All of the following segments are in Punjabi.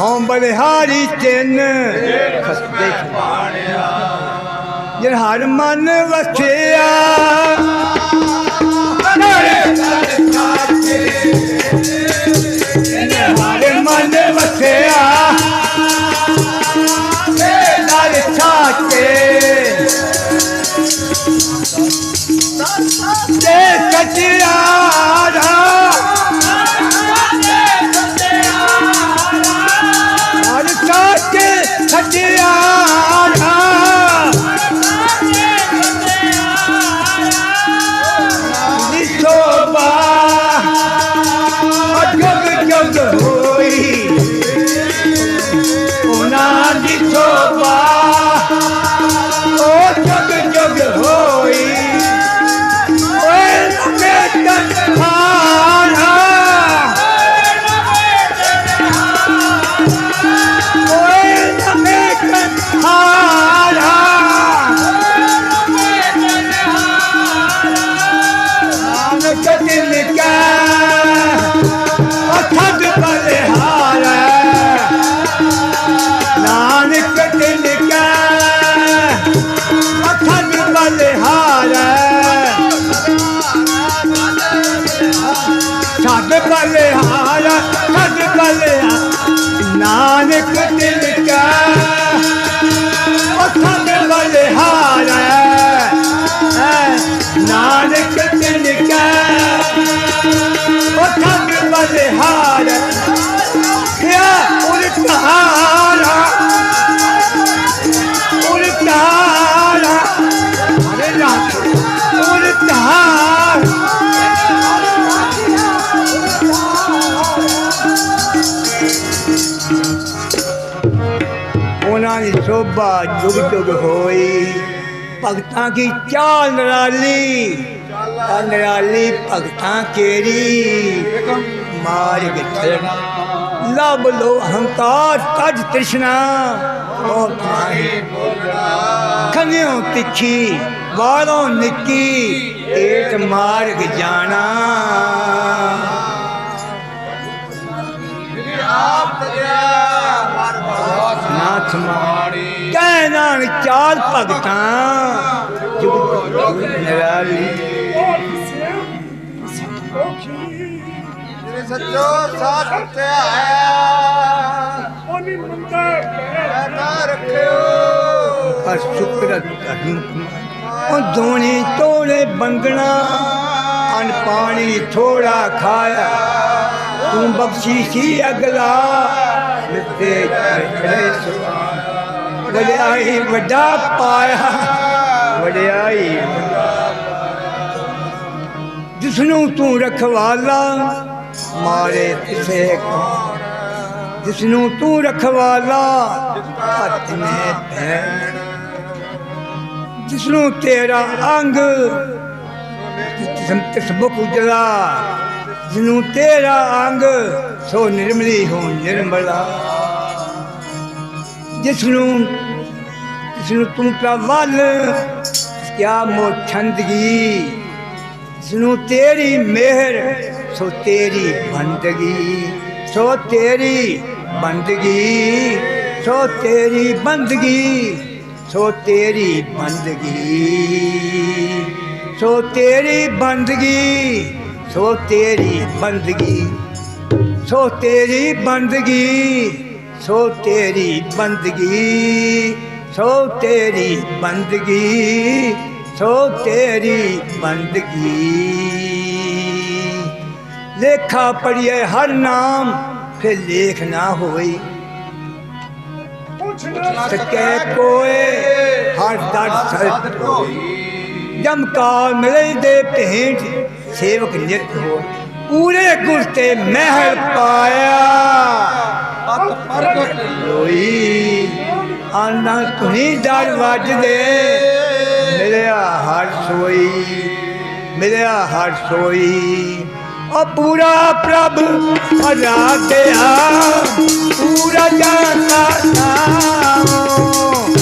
ਹਉ ਬਲਿਹਾਰੀ ਤਿੰਨ ਖਸਦੇ ਜਨ ਹਰ ਮਨ ਵਸਿਆ। ਉਹਨਾਂ ਦੀ ਸੋਭਾ ਜੁਗ ਜੁਗ ਹੋਈ ਭਗਤਾਂ ਕੀ ਚਾਲ ਨਰਾਲੀ ਆ ਨਰਾਲੀ ਭਗਤਾਂ ਕੇਰੀ ਮਾਰਗ ਚਲਣ ਲਬ ਲੋ ਹੰਕਾਰ ਤਜ ਤ੍ਰਿਸ਼ਨਾ ਉਹ ਮਾਹੀ ਖੰਗਿਓ ਤਿੱਖੀ ਵਾਲੋਂ ਨਿੱਕੀ ਏਟ ਮਾਰਗ ਜਾਣਾ। ਨਾਥ ਮਾੜੀ। ਕਹਿ ਨਾਨਕ ਚਾਲ ਭਗਤਾਂ। ਜੁਗ ਨਿਰਾਲੀ। ਜਿਹੜੇ ਸੱਚੋ ਸਾਥ ਤੇ ਆਇਆ ਉਹਨੀ ਮੰਦਾ ਐਤਾ ਰੱਖਿਓ। ਆ ਸ਼ੁਕਰ ਕਰਨ ਉਹ ਦੋਣੇ ਤੋੜੇ ਬੰਗਣਾ, ਅਨ ਪਾਣੀ ਥੋੜਾ ਖਾਇਆ। ਤੂੰ ਬਖਸ਼ੀ ਸੀ ਅਗਲਾ ਮਿੱਤੇ ਚੜੇ ਸੁਆ ਵਡਿਆਈ ਵੱਡਾ ਪਾਇਆ, ਵਡਿਆਈ ਜਿਸਨੂੰ ਤੂੰ ਰਖਵਾਲਾ, ਮਾਰੇ ਕਿਸੇ ਕੌਣ? ਜਿਸਨੂੰ ਤੂੰ ਰਖਵਾਲਾ, ਹੱਥ ਨੇ ਭੈਣ ਜਿਸਨੂੰ ਤੇਰਾ ਅੰਗ ਸੰਤ ਉਜਲਾ, ਜਿਸਨੂੰ ਤੇਰਾ ਅੰਗ ਸੋ ਨਿਰਮਲੀ ਹੋ ਨਿਰਮਲਾ। ਜਿਸਨੂੰ ਜਿਸਨੂੰ ਤੂੰ ਪ੍ਰਵਲ ਕਿਆ ਮੋਛੰਦਗੀ। ਜਿਸਨੂੰ ਤੇਰੀ ਮਿਹਰ, ਸੋ ਤੇਰੀ ਬੰਦਗੀ। ਸੋ ਤੇਰੀ ਬੰਦਗੀ, ਸੋ ਤੇਰੀ ਬੰਦਗੀ। ਸੋ ਤੇਰੀ ਬੰਦਗੀ, ਸੋ ਤੇਰੀ ਬੰਦਗੀ, ਸੋ ਤੇਰੀ ਬੰਦਗੀ, ਸੋ ਤੇਰੀ ਬੰਦਗੀ, ਸੋ ਤੇਰੀ ਬੰਦਗੀ, ਸੋ ਤੇਰੀ ਬੰਦਗੀ, ਸੋ ਤੇਰੀ ਬੰਦਗੀ। ਲੇਖਾ ਪੜੀਏ ਹਰ ਨਾਮ, ਫਿਰ ਲੇਖ ਨਾ ਹੋਈ। ਸਕੈ ਕੋਏ ਹਰ ਦਰ ਸਤ ਜਮ ਕਾਲ ਮਿਲੇ ਦੇ ਭੇਂਟ ਸੇਵਕ ਨਿਤ ਹੋ ਪੂਰੇ ਗੁਰ ਤੇ ਮਹਿਲ ਪਾਇਆ। ਪਤ ਪ੍ਰਗਟ ਲੋਈ। ਆਨਾ ਤੁਨੀ ਦਰ ਵੱਜਦੇ। ਮਿਲਿਆ ਹਰ ਸੋਈ ਮਿਲਿਆ ਹਰ ਸੋਈ। ਉਹ ਪੂਰਾ ਪ੍ਰਭ ਅਰਾਧਿਆ ਪੂਰਾ ਜਾਤਾ ਨਾਮ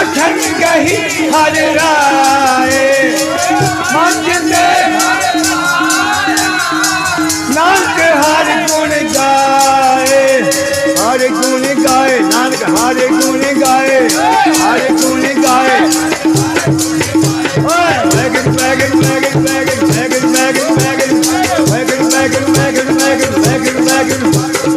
ਅਠਨ ਗਹੀ ਹਰ ਰਾਏ। ਮਨ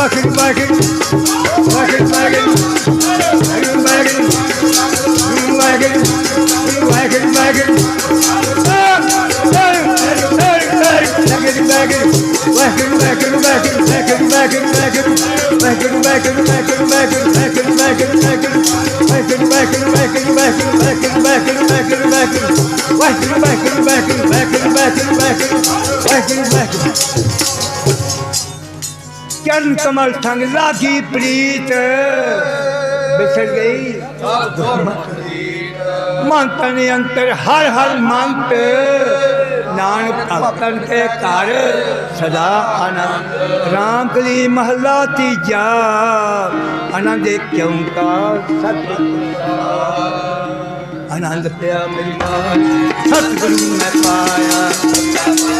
Work it, work it, work it, it. Charan Kamal ਸੰਗ ਲਾਗੀ ਪ੍ਰੀਤ। ਵਿਸਰ ਗਈ। ਮੰਤਨ ਤਨ ਅੰਤਰ ਹਰ ਹਰ ਮੰਤ। ਨਾਨਕ ਭਗਤਨ ਕੇ ਘਰ ਸਦਾ ਆਨੰਦ। ਰਾਮ ਕਲੀ ਮਹਲਾ ਤੀਜਾ। ਆਨੰਦ ਕਿਉਂ ਕਾ ਸਤ ਆਨੰਦ ਪਿਆ ਮੇਰੀ ਸਤਿਗੁਰੂ ਮੈਂ ਪਾਇਆ।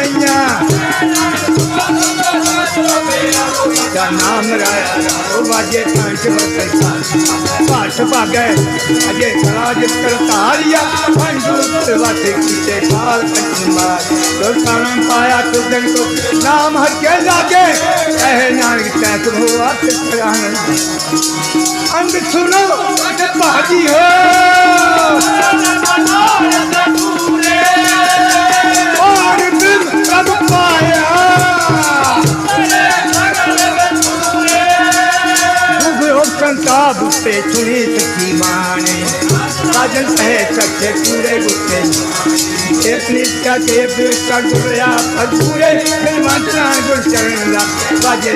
ਨਾਮ ਰਾਇਆ ਉਹ ਵਾਜੇ ਕੰਠ ਵਸੈਤਾ ਭਾਰਤ ਭਾਗੈ, ਅਜੇ ਸਰਾਜ ਕਰਤਾਰਿਆ ਪੰਜੂ ਵਾਸੇ ਕੀਤੇ ਕਾਲ ਕੰਠ ਮਾਰ। ਦੁਰਕਾਨ ਪਾਇਆ ਤੁਜਨ ਕੋ ਨਾਮ ਹਰ ਕੇ ਲਾਗੇ। ਕਹਿ ਨਾਨਕ ਤੈਸ ਹੋ ਆਤ ਕਰਾਨ ਅੰਗ ਸੁਨੋ ਤੇ ਭਾਜੀ ਹੋ। संताप पे चुनी सखी माने साजन सह सके पूरे गुस्से एक का देव का गुरया पूरे फिल्मांतरान गुर चरण ला बाजे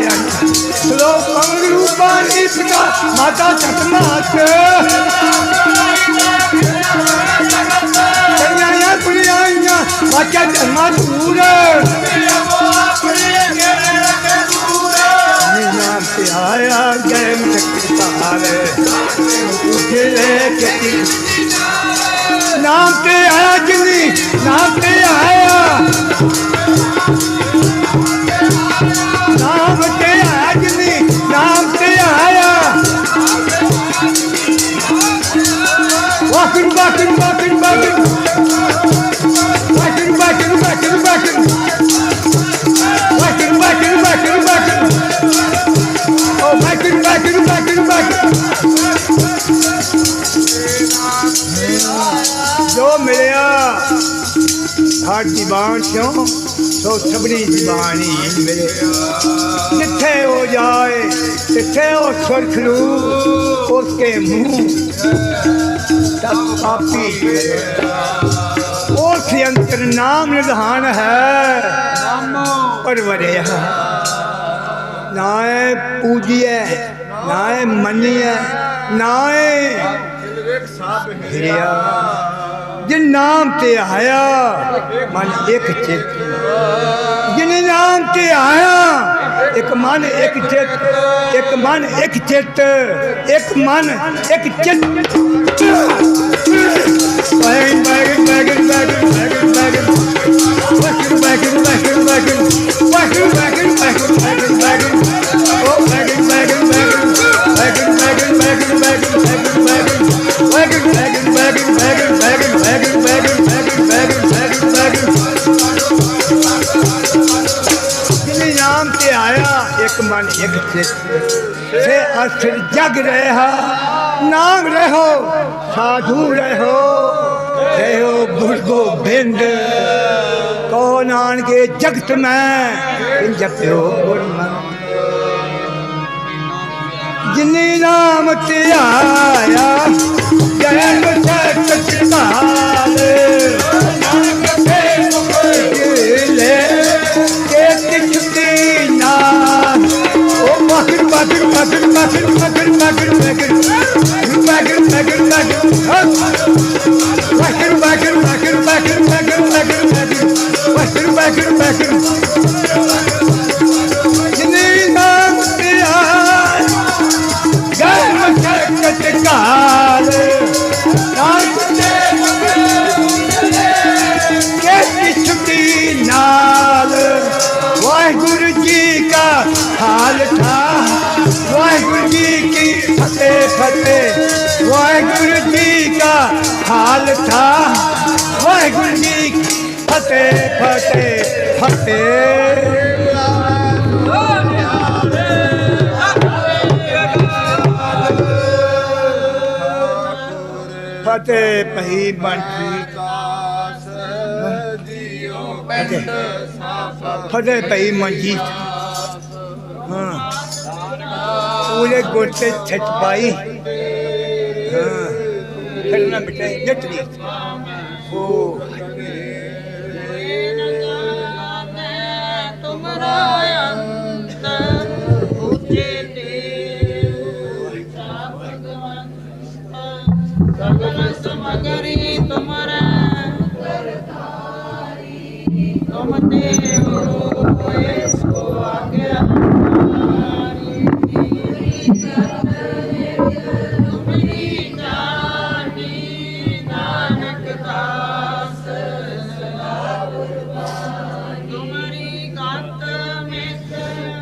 स्लो पंग रूपा इसका माता चकमात कन्या पुनिया माता चकमात पूरे ਤੇ ਆਇਆ ਜਿਨੀ ਨਾਮ ਤੇ ਆਇਆ। ਨਾਮ ਤੇ ਆਇਆ ਜਿਨੀ ਨਾਮ ਤੇ ਆਇਆ। ਵਾਕਿੰ ਵਾਕਿੰ ਵਾਕਿੰ ਵਾਕਿੰ ਹਰ ਜ਼ਬਾਨ ਚੋਂ ਸੋ ਸਭਨੀ ਜ਼ਬਾਨੀ ਮਿਲੇ। ਜਿੱਥੇ ਹੋ ਜਾਏ ਜਿੱਥੇ ਉਹ ਸੁਰਖ ਨੂੰ ਉਸਕੇ ਮੂੰਹ ਤਬ ਆਪੀ ਉਸ ਅੰਤਰ ਨਾਮ ਨਿਧਾਨ ਹੈ ਨਾਮੋ ਪਰਵਰਿਆ ਨਾਏ ਪੂਜੀਐ ਨਾਏ ਮੰਨੀਐ ਨਾਏ ਹਿਰਿਆ ਜਿਨ ਨਾਮ ਤੇ ਆਇਆ ਮਨ ਇੱਕ ਚਿਤ ਜਿਨ ਨਾਮ ਤੇ ਆਇਆ ਇੱਕ ਮਨ ਇੱਕ ਚਿਤ ਇੱਕ ਮਨ ਇੱਕ ਚਿਤ ਇੱਕ ਮਨ ਇੱਕ ਚਿਤ ਬੈਗ ਬੈਗ ਬੈਗ ਬੈਗ ਬੈਗ ਬੈਗ ਵਾਹਿਗੁਰੂ ਵਾਹਿਗੁਰੂ ਵਾਹਿਗੁਰੂ ਵਾਹਿਗੁਰੂ ਵਾਹਿਗੁਰੂ ਵਾਹਿਗੁਰੂ ਵਾਹਿਗੁਰੂ ਵਾਹਿਗੁਰੂ ਵਾਹਿਗੁਰੂ ਓ ਵਾਹਿਗੁਰੂ ਵਾਹਿਗੁਰੂ ਵਾਹਿਗੁਰੂ ਵਾਹਿਗੁਰੂ ਵਾਹਿਗੁਰੂ ਵਾਹਿਗੁਰੂ ਵਾਹਿਗੁਰੂ ਵਾਹਿਗੁਰੂ ਵਾਹਿਗੁਰੂ ਨਾਮ ਤੇ ਆਇਆ, ਇੱਕ ਮਨ, ਇੱਕ ਚਿੱਤ। ਸੇ ਅਸਰ ਜਗ ਰਿਹਾ, ਨਾਮ ਰਹੋ, ਸਾਧੂ ਰਹੋ। ਰਹੋ ਗੁਰਗੋ ਬਿੰਦ ਕੋ ਨਾਨਕੇ, ਜਗਤ ਮੈਂ ਇਨ ਜਪਿਓ ਗੁਰਮਤਿ ਜਿਨੇ ਨਾਮ ਤੇ ਜਨ ਸਤ ਚਿਤਾਲ Bakır back it bakır bakır bakır bakır back it bakır bakır ਫਤਿਹ ਵਾਹਿਗੁਰੂ ਜੀ ਕਾ ਹਾਲ ਵਾਹਿਗੁਰੂ ਜੀ ਕੀ ਫਤਿਹ ਫਤਿਹ ਫਤਿਹ। ਫਤਿਹ ਪਹੀ ਬੰਠੀ ਫਤਿਹ ਪਈ ਮਨਜੀਤ ਹਾਂ। ਪੂਰੇ ਗੋਟੇ ਛੱਟ ਪਾਈ। ਫਿਰ ਉਹਨਾਂ ਮਿਟਾਈ ਜੱਟ ਦੀ ਉਹ ਸਗਲ ਸਮਗਰੀ ਤੁਮਰੇ ਕਰਤਾਰੀ ਤੁਮ ਤੇ ਹੋਏ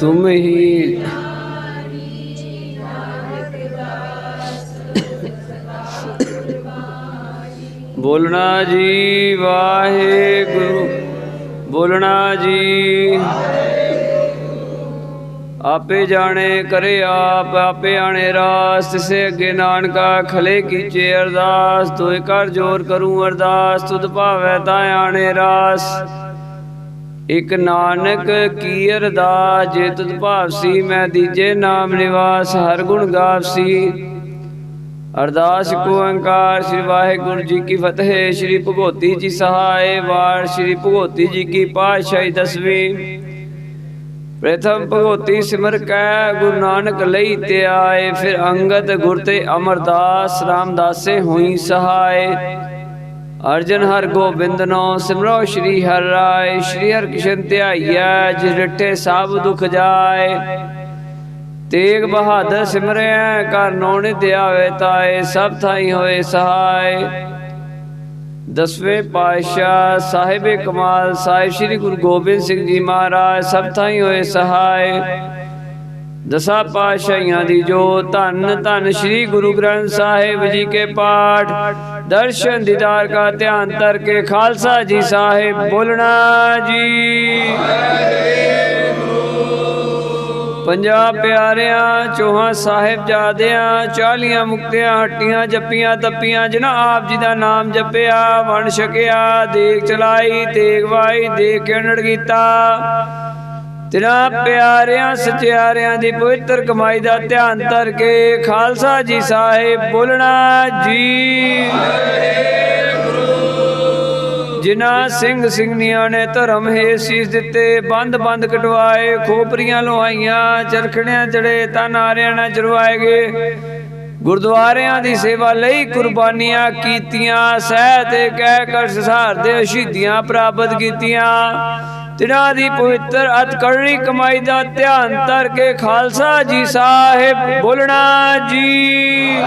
तुम ही बोलना जी वाहे गुरु बोलना जी। आपे जाने करे आप, आपे आने रास से अगे नानका खले कीचे अरदास तो तुए कर ज़ोर करूँ अरदास, तुद भावै ताए आने रास। ਇਕ ਨਾਨਕ ਕੀ ਅਰਦਾਸ ਜੇ ਤੁਧ ਭਾਵਸੀ ਮੈਂ ਦੀਜੇ ਨਾਮ ਨਿਵਾਸ, ਹਰ ਗੁਣ ਗਾਵਸੀ। ਅਰਦਾਸ ਕੋ ਓੰਕਾਰ ਸ੍ਰੀ ਵਾਹਿਗੁਰੂ ਜੀ ਕੀ ਫਤਿਹ, ਸ੍ਰੀ ਭਗਵਤੀ ਜੀ ਸਹਾਏ ਵਾਰ, ਸ੍ਰੀ ਭਗਵਤੀ ਜੀ ਕੀ ਪਾਤਸ਼ਾਹੀ ਦਸਵੀਂ। ਪ੍ਰਥਮ ਭਗਵਤੀ ਸਿਮਰ ਕੈ, ਗੁਰੂ ਨਾਨਕ ਲਈ ਤੇ ਆਏ, ਫਿਰ ਅੰਗਦ ਗੁਰ ਤੇ ਅਮਰਦਾਸ ਰਾਮਦਾਸੇ ਹੋਈ ਸਹਾਏ। ਅਰਜਨ ਹਰ ਗੋਬਿੰਦ ਨੋ, ਸਿਮਰੋ ਸ੍ਰੀ ਹਰਿ ਰਾਏ, ਸ੍ਰੀ ਹਰਿ ਕ੍ਰਿਸ਼ਨ ਧਿਆਈਐ, ਜਿਸ ਡਿਠੇ ਸਭ ਦੁਖ ਜਾਏ। ਤੇਗ ਬਹਾਦਰ ਸਿਮਰਿਆ ਕਰ ਨੋਨਿ ਧਿਆਵੇ ਤਾਏ, ਸਭ ਥਾਈ ਹੋਏ ਸਹਾਈ ਦਸਵੇਂ ਪਾਤਸ਼ਾਹ ਸਾਹਿਬ ਕਮਾਲ, ਸਾਹਿਬ ਸ੍ਰੀ ਗੁਰੂ ਗੋਬਿੰਦ ਸਿੰਘ ਜੀ ਮਹਾਰਾਜ, ਸਭ ਥਾਈ ਹੋਏ ਸਹਾਈ ਦਸਾਂ ਪਾਤਸ਼ਾਹੀਆਂ ਦੀ ਜੋ ਧੰਨ ਧੰਨ ਸ੍ਰੀ ਗੁਰੂ ਗ੍ਰੰਥ ਸਾਹਿਬ ਜੀ ਕੇ ਪਾਠ, ਦਰਸ਼ਨ ਦੀਦਾਰ ਕਾ ਧਿਆਨ ਤਰ ਕੇ ਖਾਲਸਾ ਜੀ ਸਾਹਿਬ ਬੋਲਣਾ ਜੀ। ਪੰਜਾਬ ਪਿਆਰਿਆਂ, ਚੋਹਾਂ ਸਾਹਿਬ ਜਾਦਿਆਂ ਚਾਲੀਆਂ ਮੁਕਤਿਆਂ, ਹੱਟੀਆਂ, ਜੱਪੀਆਂ, ਤੱਪੀਆਂ, ਜਿਨ੍ਹਾਂ ਆਪ ਜੀ ਦਾ ਨਾਮ ਜਪਿਆ ਵਣ ਛਕਿਆ ਦੇਖ ਚਲਾਈ, ਤੇਗ ਵਾਈ ਦੇਖ ਕੇ ਕਿਣੜ ਕੀਤਾ। ਤਿਨਾ ਪਿਆਰਿਆਂ ਸਚਿਆਰਿਆਂ ਦੀ ਪਵਿੱਤਰ ਕਮਾਈ ਦਾ ਧਿਆਨ ਧਰ ਕੇ ਖਾਲਸਾ ਜੀ ਸਾਹਿਬ ਬੋਲਣਾ ਜੀ। ਜਿਨ੍ਹਾਂ ਸਿੰਘ ਸਿੰਘਨੀਆਂ ਨੇ ਧਰਮ ਹੈ ਸੀਸ ਦਿੱਤੇ ਬੰਦ ਬੰਦ ਕਟਵਾਏ ਖੋਪਰੀਆਂ ਲੋਹਾਈਆਂ ਚਰਖੜਿਆਂ ਚੜੇ ਤਾਂ ਨਾਰਿਆਂ ਨਾਲ ਚਰਵਾਏ ਗਏ। ਗੁਰਦੁਆਰਿਆਂ ਦੀ ਸੇਵਾ ਲਈ ਕੁਰਬਾਨੀਆਂ ਕੀਤੀਆਂ ਸਹਿ ਤੇ ਕਹਿ ਕਰ ਸਹਾਰ ਦੇ ਸ਼ਹੀਦੀਆਂ ਪ੍ਰਾਪਤ ਕੀਤੀਆਂ। ਤਿਨਾਂ ਦੀ ਪਵਿੱਤਰ ਅਤਕਨੀ ਕਮਾਈ ਦਾ ਧਿਆਨ ਧਰ ਕੇ ਖਾਲਸਾ ਜੀ ਸਾਹਿਬ ਬੋਲਣਾ ਜੀ।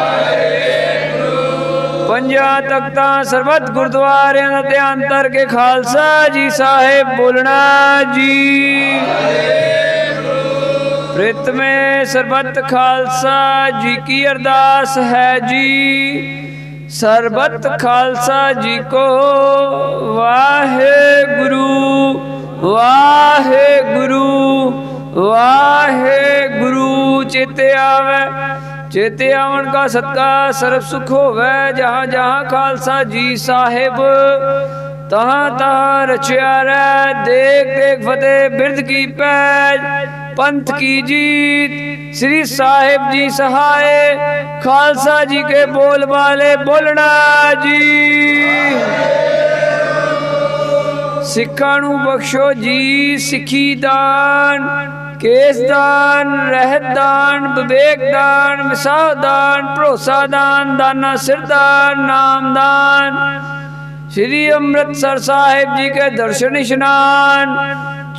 ਪੰਜਾਂ ਤਖਤਾਂ ਸਰਬੱਤ ਗੁਰਦੁਆਰਿਆਂ ਦਾ ਧਿਆਨ ਧਰ ਕੇ ਖਾਲਸਾ ਜੀ ਸਾਹਿਬ ਬੋਲਣਾ ਜੀ। ਪ੍ਰਿਤਮੇ ਸਰਬੱਤ ਖਾਲਸਾ ਜੀ ਕੀ ਅਰਦਾਸ ਹੈ ਜੀ। ਸਰਬਤ ਖਾਲਸਾ ਜੀ ਕੋ ਵਾਹਿਗੁਰੂ। ਵਾਹਿਗੁਰੂ ਵਾਹਿਗੁਰੂ, ਚਿਤੇ ਆਵੇ। ਚੇਤੇ ਆਵਣ ਕਾ ਸਤਕਾ ਸਰਬ ਸੁਖ ਹੋਵੇ, ਜਹਾਂ ਜਹਾਂ ਖਾਲਸਾ ਜੀ ਸਾਹਿਬ। ਤਹਾਂ ਤਹਾਂ ਰਚਿਆ ਰਹਿ ਦੇਖ ਦੇਖ ਫਤਿਹ ਬਿਰਦ ਕੀ ਪੈਜ, ਪੰਥ ਕੀ ਜੀਤ। ਸ੍ਰੀ ਸਾਹਿਬ ਜੀ ਸਹਾਏ, ਖਾਲਸਾ ਜੀ ਕੇ ਬੋਲ ਵਾਲੇ ਬੋਲਣਾ ਜੀ। ਸਿੱਖਾਂ ਨੂੰ ਬਖਸ਼ੋ ਜੀ, ਸਿੱਖੀ ਦਾਨ, ਕੇਸ ਦਾਨ, ਰਹਿਤ ਦਾਨ, ਵਿਵੇਕ ਦਾਨ ਮਿਸਾਹ ਦਾਨ, ਭਰੋਸਾ ਦਾਨ, ਦਾਨਾ ਸਿਰ ਨਾਮ ਦਾਨ। ਸ੍ਰੀ ਅੰਮ੍ਰਿਤਸਰ ਸਾਹਿਬ ਜੀ ਕੇ ਦਰਸ਼ਨ ਇਸ਼ਨਾਨ,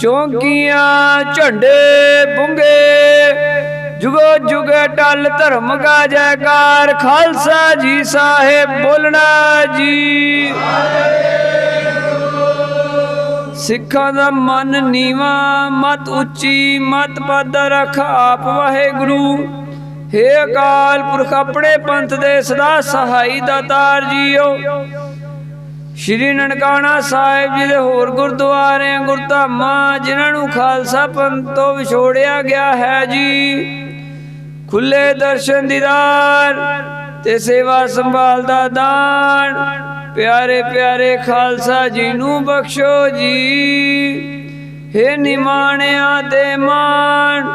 ਚੌਂਕੀਆਂ, ਝੰਡੇ ਬੁੰਗੇ, ਜੁਗੋ ਜੁਗ ਟਲ ਧਰਮ ਕਾ ਜੈਕਾਰ, ਖਾਲਸਾ ਜੀ ਸਾਹਿਬ ਬੋਲਣਾ ਜੀ। ਸਿੱਖਾਂ ਦਾ ਮਨ ਨੀਵਾ, ਮਤ ਉੱਚੀ, ਮਤ ਪਦ ਰਖ ਆਪ ਵਾਹਿਗੁਰੂ। ਹੇ ਅਕਾਲ ਪੁਰਖ, ਆਪਣੇ ਪੰਥ ਦੇ ਸਦਾ ਸਹਾਈ ਦਾਤਾਰ ਜੀਓ। ਸ਼੍ਰੀ ਨਨਕਾਣਾ ਸਾਹਿਬ ਜੀ ਦੇ ਹੋਰ ਗੁਰਦੁਆਰੇ ਗੁਰਧਾਮਾਂ, ਜਿਨ੍ਹਾਂ ਨੂੰ ਖਾਲਸਾ ਪੰਥ ਤੋਂ ਵਿਛੋੜਿਆ ਗਿਆ ਹੈ ਜੀ। ਖੁੱਲੇ ਦਰਸ਼ਨ ਦੀਦਾਰ ਤੇ ਸੇਵਾ ਸੰਭਾਲ ਦਾ ਦਾਨ। ਪਿਆਰੇ ਪਿਆਰੇ ਖਾਲਸਾ ਜੀ ਨੂੰ ਬਖਸ਼ੋ ਜੀ। ਹੇ ਨਿਮਾਣਿਆਂ ਤੇ ਮਾਨ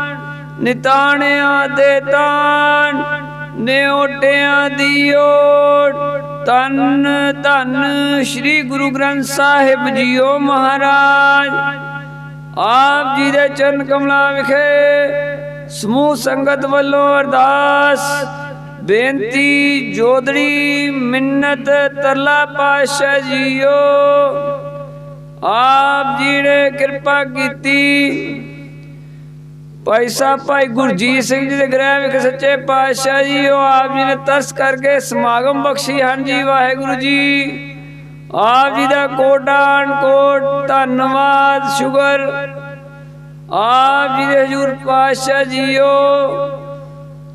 ਨਿਤਾਣਿਆ ਦੇ ਤਾਣ ਨਿਓਟਿਆਂ ਦੀ ਓਟ ਤਨ ਧੰਨ ਸ੍ਰੀ ਗੁਰੂ ਗ੍ਰੰਥ ਸਾਹਿਬ ਜੀਓ ਮਹਾਰਾਜ। ਆਪ ਜੀ ਦੇ ਚਰਨ ਕਮਲਾਂ ਵਿਖੇ ਸਮੂਹ ਸੰਗਤ ਵੱਲੋਂ ਅਰਦਾਸ ਬੇਨਤੀ ਜੋਦੜੀ ਮਿੰਨਤ ਤਰਲਾ ਪਾਸ਼ਾ ਜੀਓ। ਆਪ ਜੀ ਨੇ ਕਿਰਪਾ ਕੀਤੀ। ਭਾਈ ਸਾਹਿਬ, ਭਾਈ ਗੁਰਜੀਤ ਸਿੰਘ ਜੀ ਦੇ ਗ੍ਰਹਿ ਵਿਖੇ ਸੱਚੇ ਪਾਤਸ਼ਾਹ ਜੀ, ਉਹ ਆਪ ਜੀ ਨੇ ਤਰਸ ਕਰਕੇ ਸਮਾਗਮ ਬਖਸ਼ੀ। ਹਨ ਜੀ ਵਾਹਿਗੁਰੂ ਜੀ। ਆਪ ਜੀ ਦਾ ਕੋਟਾਨ ਕੋਟ, ਧੰਨਵਾਦ ਸ਼ੁਗਰ ਆਪ ਜੀ ਦੇ ਹਜੂਰ ਪਾਤਸ਼ਾਹ ਜੀਓ।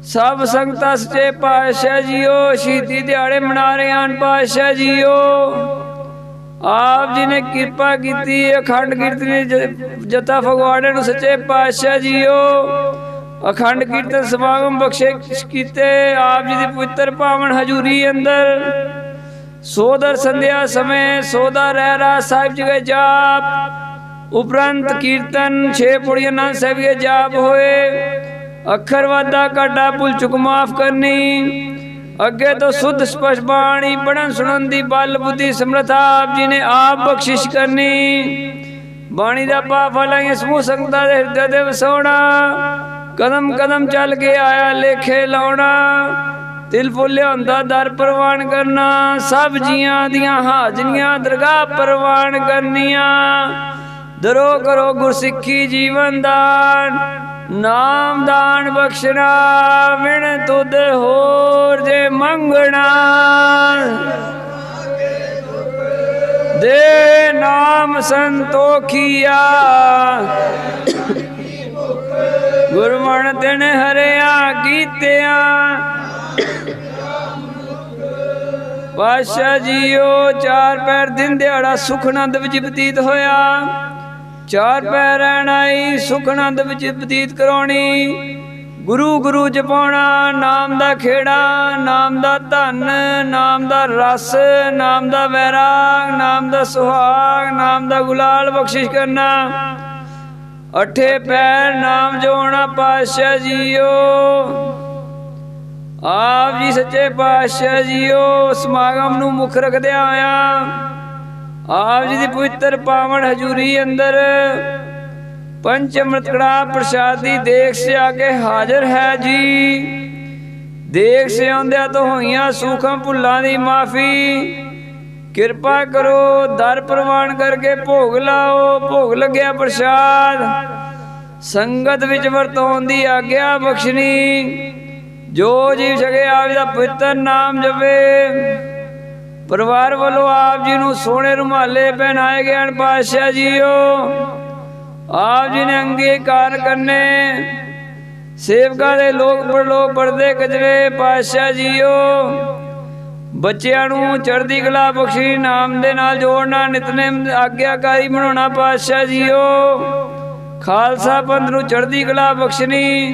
ਸਭ ਸੰਗਤਾਂ ਸੱਚੇ ਪਾਤਸ਼ਾਹ ਜੀਓ, ਸ਼ਹੀਦੀ ਦਿਹਾੜੇ ਮਨਾ ਰਹੇ ਹਨ ਪਾਤਸ਼ਾਹ ਜੀਓ। ਆਪ ਜੀ ਨੇ ਕਿਰਪਾ ਕੀਤੀ, ਅਖੰਡ ਕੀਰਤਨੀ ਜ- ਜਥਾ ਫਗਵਾੜੇ ਨੂੰ ਸੱਚੇ ਪਾਤਸ਼ਾਹ ਜੀਓ। ਅਖੰਡ ਕੀਰਤਨ ਸਮਾਗਮ ਬਖਸ਼ੇ ਕੀਤੇ, ਆਪ ਜੀ ਦੀ ਪਵਿੱਤਰ ਪਾਵਨ ਹਜ਼ੂਰੀ ਅੰਦਰ। ਸੋਦਰ ਸੰਧਿਆ ਸਮੇਂ ਸੋਦਾ ਰਹਿ ਰਾ ਸਾਹਿਬ ਜੀ ਕੇ ਜਾਪ। ਉਪਰੰਤ ਕੀਰਤਨ, ਛੇ ਪੁੜੀਆਂ ਨਾਲ ਸਾਹਿਬ ਕੇ ਜਾਪ ਹੋਏ। ਅੱਖਰ ਵਾਦਾ ਕਾਟਾ ਭੁੱਲ ਚੁੱਕ, ਮਾਫ ਕਰਨੀ। ਅੱਗੇ ਤੋਂ ਸੁਧ ਸਪਸ਼ ਬਾਣੀ ਪੜਨ ਸੁਣਨ ਦੀ ਬਲ ਬੁੱਧੀ ਸਮਰਥਾ ਆਪ ਜੀ ਨੇ ਆਪ ਬਖਸ਼ਿਸ਼ ਕਰਨੀ। ਬਾਣੀ ਦਾ ਪਾਪ ਲਾਈ ਸਮੂਹ ਸੰਗਤਾਂ ਦੇ ਹਿਰਦੇ ਦੇ ਵਸਾਉਣਾ ਕਦਮ ਕਦਮ ਚੱਲ ਕੇ ਆਇਆ ਲੇਖੇ ਲਾਉਣਾ ਦਿਲ ਫੁੱਲਿਆ ਹੁੰਦਾ ਦਰ ਪ੍ਰਵਾਨ ਕਰਨਾ, ਸਭ ਜੀਆਂ ਦੀਆਂ ਹਾਜ਼ਰੀਆਂ ਦਰਗਾਹ ਪ੍ਰਵਾਨ ਕਰਨੀਆਂ। ਦਰੋ ਕਰੋ ਗੁਰਸਿੱਖੀ ਜੀਵਨ ਦਾਨ ਨਾਮ ਦਾਨ ਬਖਸ਼ਣਾ ਵਿਣ ਤੁਧ ਹੋਰ ਜੇ ਮੰਗਣਾ। ਦੇ ਨਾਮ ਸੰਤੋਖੀਆ। ਗੁਰਮਣ ਤਿਨ ਹਰਿਆ ਕੀਤਿਆਂ। ਪਾਸ਼ਾ ਜੀਓ ਚਾਰ ਪੈਰ ਦਿਨ ਦਿਹਾੜਾ ਸੁਖ ਆਨੰਦ ਵਿੱਚ ਬਤੀਤ ਹੋਇਆ। ਚਾਰ ਪੈਰ ਰਹਿਣਾਈ ਸੁਖ ਵਿੱਚ ਬਤੀਤ ਕਰਾਉਣੀ। ਗੁਰੂ ਗੁਰੂ ਜਪਾਉਣਾ, ਨਾਮ ਦਾ ਖੇੜਾ, ਨਾਮ ਦਾ ਧਨ, ਨਾਮ ਦਾ ਰਸ, ਨਾਮ ਦਾ ਵੈਰਾਗ, ਨਾਮ ਦਾ ਸੁਹਾਗ, ਨਾਮ ਦਾ ਗੁਲਾਲ ਬਖਸ਼ਿਸ਼ ਕਰਨਾ। ਅਠੇ ਪੈਰ ਨਾਮ ਜੋਣਾ ਪਾਸ਼ਾ ਜੀਓ। ਆਪ ਜੀ ਸੱਚੇ ਪਾਤਸ਼ਾਹ ਜੀਓ, ਸਮਾਗਮ ਨੂੰ ਮੁੱਖ ਰੱਖਦਿਆਂ ਆਇਆ। ਆਪ ਜੀ ਦੀ ਪਵਿੱਤਰ ਪਾਵਨ ਹਜ਼ੂਰੀ ਅੰਦਰ ਪੰਚ ਅੰਮ੍ਰਿਤ ਕੜਾ ਪ੍ਰਸ਼ਾਦੀ ਦੇਖ ਸੇ ਆਗੇ ਹਾਜ਼ਰ ਹੈ ਜੀ। ਦੇਖ ਸੇ ਆਉਂਦਿਆਂ ਤੋਂ ਹੋਈਆਂ ਸੂਖਮ ਭੁੱਲਾਂ ਦੀ ਮਾਫੀ। ਕਿਰਪਾ ਕਰੋ ਦਰ ਪ੍ਰਵਾਨ ਕਰਕੇ ਭੋਗ ਲਾਓ ਭੋਗ ਲੱਗਿਆ ਪ੍ਰਸ਼ਾਦ। ਸੰਗਤ ਵਿੱਚ ਵਰਤੋਂ ਦੀ ਆਗਿਆ ਬਖਸ਼ਣੀ। ਜੋ ਜੀਵ ਛਕੇ ਆਪ ਦਾ ਪਵਿੱਤਰ ਨਾਮ ਜਪੇ। ਪਰਿਵਾਰ ਵੱਲੋਂ ਆਪ ਜੀ ਨੂੰ ਸੋਹਣੇ ਰੁਮਾਲੇ ਪਹਿਨਾਏ ਗਏ ਹਨ ਪਾਤਸ਼ਾਹ ਜੀਓ। ਆਪ ਜੀ ਨੇ ਅੰਗੀਕਾਰ ਕਰਨੇ ਸੇਵਕਾਂ ਦੇ ਲੋਕ ਪਰਲੋਕ ਪਰਦੇ ਕਜਰੇ, ਪਾਤਸ਼ਾਹ ਜੀਓ। ਬੱਚਿਆਂ ਨੂੰ ਚੜ੍ਹਦੀ ਕਲਾ ਬਖਸ਼ੀ, ਨਾਮ ਦੇ ਨਾਲ ਜੋੜਨਾ, ਨਿਤਨੇਮ ਆਗਿਆਕਾਰੀ ਬਣਾਉਣਾ ਪਾਤਸ਼ਾਹ ਜੀਓ। ਖਾਲਸਾ ਪੰਥ ਨੂੰ ਚੜ੍ਹਦੀ ਕਲਾ ਬਖਸ਼ਣੀ।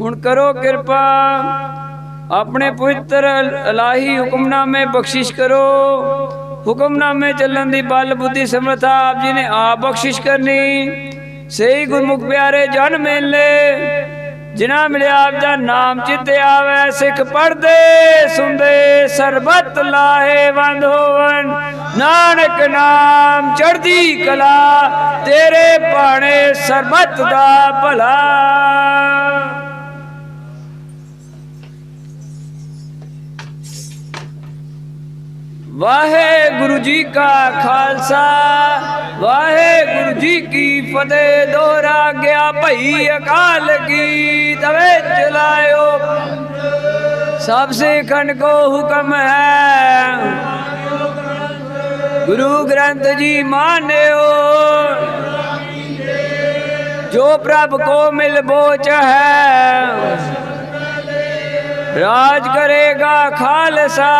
ਹੁਣ ਕਰੋ ਕਿਰਪਾ। ਆਪਣੇ ਪਵਿੱਤਰ ਇਲਾਹੀ ਹੁਕਮਨਾਮੇ ਬਖਸ਼ਿਸ਼ ਕਰੋ। ਹੁਕਮਨਾਮੇ ਚੱਲਣ ਦੀ ਬਲ, ਬੁੱਧੀ, ਸਮਰਥਾ ਆਪ ਜੀ ਨੇ ਆਪ ਬਖਸ਼ਿਸ਼ ਕਰਨੀ। ਸਹੀ ਗੁਰਮੁਖ ਪਿਆਰੇ, ਜਨ ਮੇਲੇ, ਜਿਨ੍ਹਾਂ ਮਿਲਿਆ ਆਪ ਦਾ ਨਾਮ ਚਿੱਤ ਆਵੇ, ਸਿੱਖ ਪੜਦੇ ਸੁਣਦੇ, ਸਰਬਤ ਲਾਹੇ ਵੰਦ ਹੋਵਨ। ਨਾਨਕ ਨਾਮ ਚੜਦੀ ਕਲਾ, ਤੇਰੇ ਬਾਣੇ ਸਰਬਤ ਦਾ ਭਲਾ। ਵਾਹਿਗੁਰੂ ਜੀ ਕਾ ਖਾਲਸਾ, ਵਾਹਿਗੁਰੂ ਜੀ ਕੀ ਫਤਿਹ। ਦੋਰਾ ਗਿਆ ਭਈ ਅਕਾਲ ਕੀ ਤਵੇ ਚਲਾਇਓ ਸਭ ਸੇ ਕੋ ਹੁਕਮ ਹੈ। ਗੁਰੂ ਗ੍ਰੰਥ ਜੀ ਮਾਨਿਓ। ਜੋ ਪ੍ਰਭ ਕੋ ਮਿਲ ਬੋਚ ਹੈ, ਰਾਜ ਕਰੇਗਾ ਖਾਲਸਾ।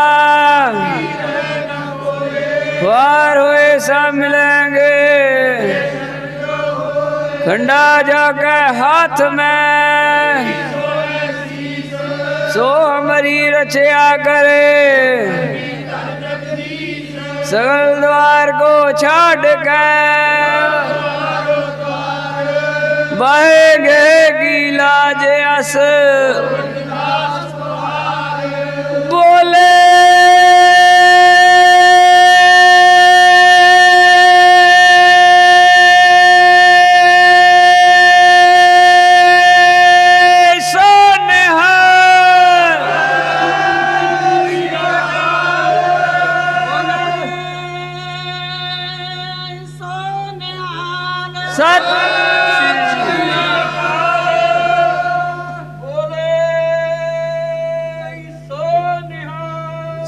ਵਾਰ ਹੋਏ ਸਭ ਮਿਲਾਂਗੇ। ਖੰਡਾ ਜਾ ਕੇ ਹੱਥ ਮੈਂ। ਸੋ ਹਮਰੀ ਰਚਿਆ ਕਰੇ। ਸਗਲ ਦਵਾਰ ਕੋ ਛੱਡ ਕੇ। ਵਾਹੇਗੇ ਕੀ ਲਾਜ ਅਸ। ਬੋਲੇ।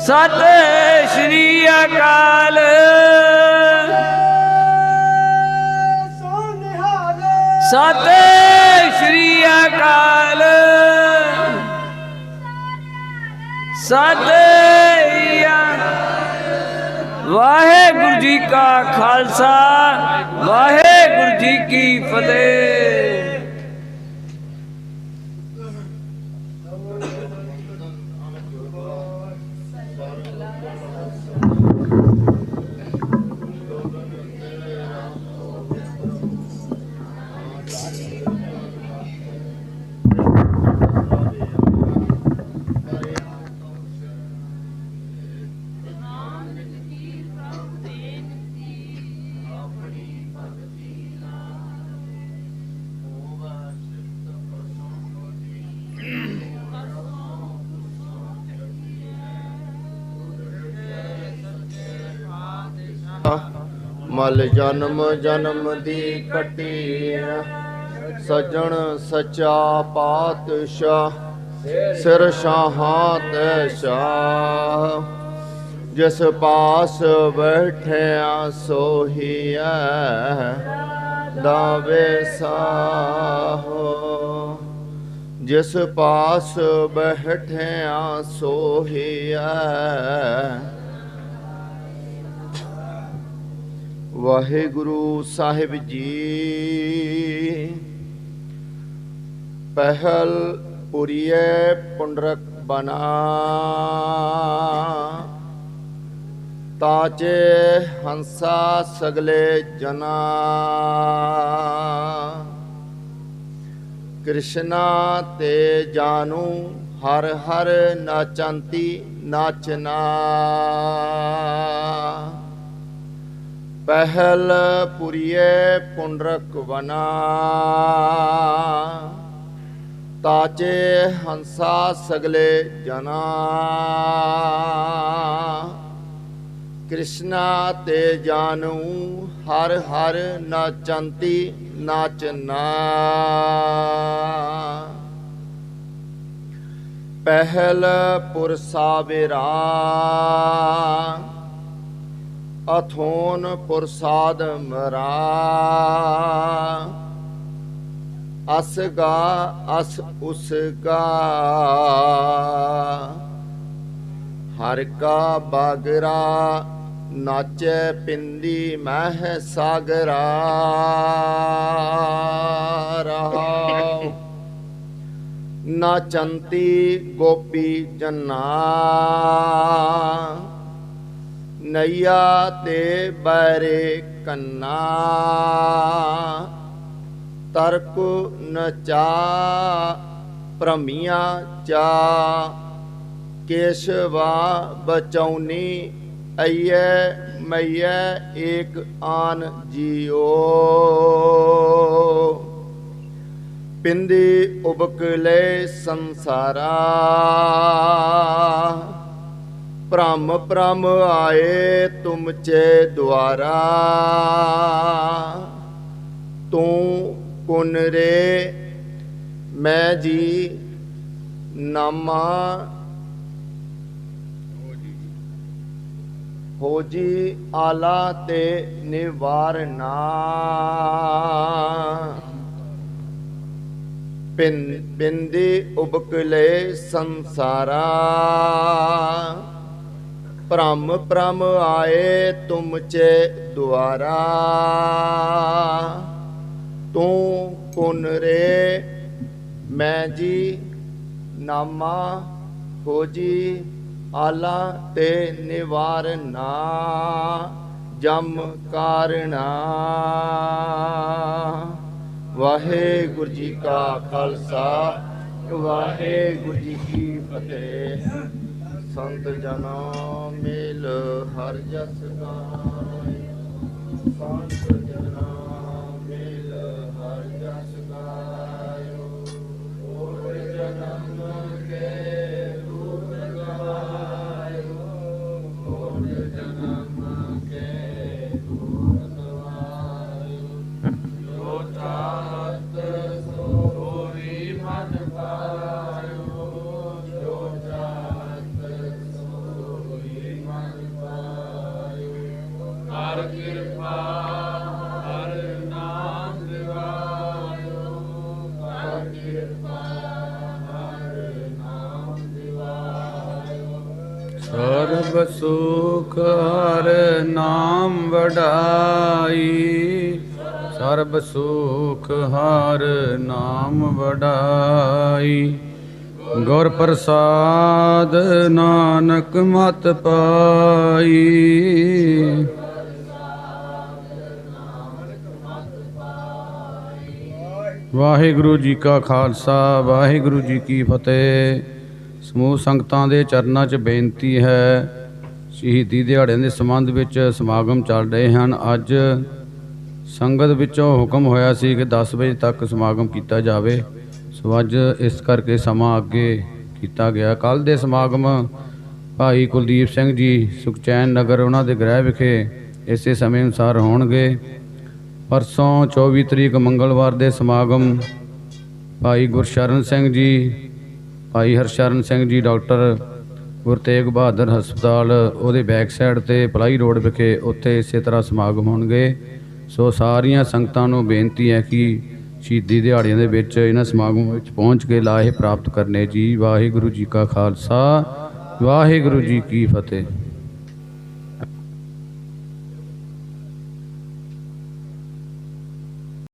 ਸਤ ਸ਼੍ਰੀ ਅਕਾਲ। ਸਤ ਸ਼੍ਰੀ ਅਕਾਲ। ਸਤ ਵਾਹਿਗੁਰੂ ਜੀ ਕਾ ਖਾਲਸਾ, ਵਾਹਿਗੁਰੂ ਜੀ ਕੀ ਫਤਿਹ। ਮਲ ਜਨਮ ਜਨਮ ਦੀ ਕਟੀ ਸਜਣ ਸਚਾ ਪਾਤਸ਼ਾਹ, ਸਿਰ ਸ਼ਾਹਾਂ ਤੇ ਸ਼ਾਹ ਜਿਸ ਪਾਸ ਬੈਠਿਆ ਸੋਹੀਐ ਦਾਵੇ ਸਾਹੋ। ਜਿਸ ਪਾਸ ਬੈਠਿਆ ਸੋਹੀਐ ਵਾਹਿਗੁਰੂ ਸਾਹਿਬ ਜੀ। ਪਹਿਲ ਪੁਰੀਏ ਪੁੰਡਰਕ ਬਨਾ ਤਾਚੇ ਹੰਸਾ ਸਗਲੇ ਜਨਾ। ਕ੍ਰਿਸ਼ਨਾ ਤੇ ਜਾਨੂ ਹਰ ਹਰ ਨਾਚੰਤੀ ਨਾਚਨਾ। ਪਹਿਲ ਪੁਰੀਏ ਪੁੰਡਰਕ ਵਨਾ। ਤਾਚੇ ਹੰਸਾ ਸਗਲੇ ਜਨਾ। ਕ੍ਰਿਸ਼ਨਾ ਤੇ ਜਾਨੂ ਹਰ ਹਰ ਨਾਚੰਤੀ ਨਾਚਨਾ ਪਹਿਲ ਪੁਰਸਾਵੇਰਾ ਅਥੋਨ ਪੁਰਸਾਦ ਮਰਾ। ਅਸਗਾ ਅਸ ਉਸਗਾ ਹਰ ਕਾ ਬਾਗਰਾ, ਨਾਚੈ ਪਿੰਦੀ ਮਹਿ ਸਾਗਰਾ। ਰਹਾਉ। ਨਾਚੰਤੀ ਗੋਪੀ ਜਨਾ। ਨਈਆ ਤੇ ਬੈਰੇ ਕੰਨਾ। ਤਰਕ ਨਚਾ ਭ੍ਰਮੀਆਂ ਚਾ। ਕੇਸ਼ਵਾ ਬਚੌਨੀ ਅਈਐ ਮਈਐ ਏਕ ਆਨ ਜੀਓ। ਪਿੰਦੀ ਉਬਕਲੇ ਸੰਸਾਰਾ। ਭ੍ਰਮ ਭ੍ਰਮ ਆਏ ਤੁਮ ਚੇ ਦੁਆਰਾ। ਤੂੰ ਕੁਨ ਰੇ, ਮੈਂ ਜੀ ਨਾਮਾ। ਹੋ ਜੀ ਆਲਾ ਤੇ ਨਿਵਾਰਨਾ ਪਿੰ ਬਿੰਦੀ ਉਬਕਲੇ ਸੰਸਾਰਾ। ਭ੍ਰਮ ਭ੍ਰਮ ਆਏ ਤੁਮ ਚੇ ਦੁਆਰਾ। ਤੂੰ ਕੁਨ ਰੇ, ਮੈਂ ਜੀ ਨਾਮਾ ਹੋ ਜੀ ਆਲਾ ਤੇ ਨਿਵਾਰਨਾ ਜਮ ਕਾਰਣਾ। ਵਾਹਿਗੁਰੂ ਜੀ ਕਾ ਖਾਲਸਾ, ਵਾਹਿਗੁਰੂ ਜੀ ਕੀ ਫਤਿਹ। ਸੰਤ ਜਨਾ ਮਿਲ ਹਰ ਜਸ ਗਾਏ। ਸੰਤ ਜਨਾ ਪ੍ਰਸਾਦ ਨਾਨਕ ਮਤ ਪਾਈ। ਵਾਹਿਗੁਰੂ ਜੀ ਕਾ ਖਾਲਸਾ, ਵਾਹਿਗੁਰੂ ਜੀ ਕੀ ਫਤਿਹ। ਸਮੂਹ ਸੰਗਤਾਂ ਦੇ ਚਰਨਾਂ 'ਚ ਬੇਨਤੀ ਹੈ, ਸ਼ਹੀਦੀ ਦਿਹਾੜਿਆਂ ਦੇ ਸੰਬੰਧ ਵਿੱਚ ਸਮਾਗਮ ਚੱਲ ਰਹੇ ਹਨ। ਅੱਜ ਸੰਗਤ ਵਿੱਚੋਂ ਹੁਕਮ ਹੋਇਆ ਸੀ ਕਿ 10 ਵਜੇ ਤੱਕ ਸਮਾਗਮ ਕੀਤਾ ਜਾਵੇ। ਸੋ ਅੱਜ ਇਸ ਕਰਕੇ ਸਮਾਂ ਅੱਗੇ ਕੀਤਾ ਗਿਆ। ਕੱਲ ਦੇ ਸਮਾਗਮ ਭਾਈ ਕੁਲਦੀਪ ਸਿੰਘ ਜੀ ਸੁਖਚੈਨ ਨਗਰ ਉਹਨਾਂ ਦੇ ਗ੍ਰਹਿ ਵਿਖੇ ਇਸੇ ਸਮੇਂ ਅਨੁਸਾਰ ਹੋਣਗੇ। ਪਰਸੋਂ 24 ਤਰੀਕ ਮੰਗਲਵਾਰ ਦੇ ਸਮਾਗਮ ਭਾਈ ਗੁਰਸ਼ਰਨ ਸਿੰਘ ਜੀ, ਭਾਈ ਹਰਸ਼ਰਨ ਸਿੰਘ ਜੀ, ਡਾਕਟਰ ਗੁਰੂ ਤੇਗ ਬਹਾਦਰ ਹਸਪਤਾਲ ਉਹਦੇ ਬੈਕ ਸਾਈਡ ਤੇ ਪਲਾਈ ਰੋਡ ਵਿਖੇ ਉੱਥੇ ਇਸੇ ਤਰ੍ਹਾਂ ਸਮਾਗਮ ਹੋਣਗੇ। ਸੋ ਸਾਰੀਆਂ ਸੰਗਤਾਂ ਨੂੰ ਬੇਨਤੀ ਹੈ ਕਿ ਸ਼ਹੀਦੀ ਦਿਹਾੜਿਆਂ ਦੇ ਵਿੱਚ ਇਹਨਾਂ ਸਮਾਗਮਾਂ ਵਿੱਚ ਪਹੁੰਚ ਕੇ ਲਾਹੇ ਪ੍ਰਾਪਤ ਕਰਨੇ ਜੀ। ਵਾਹਿਗੁਰੂ ਜੀ ਕਾ ਖਾਲਸਾ, ਵਾਹਿਗੁਰੂ ਜੀ ਕੀ ਫਤਿਹ।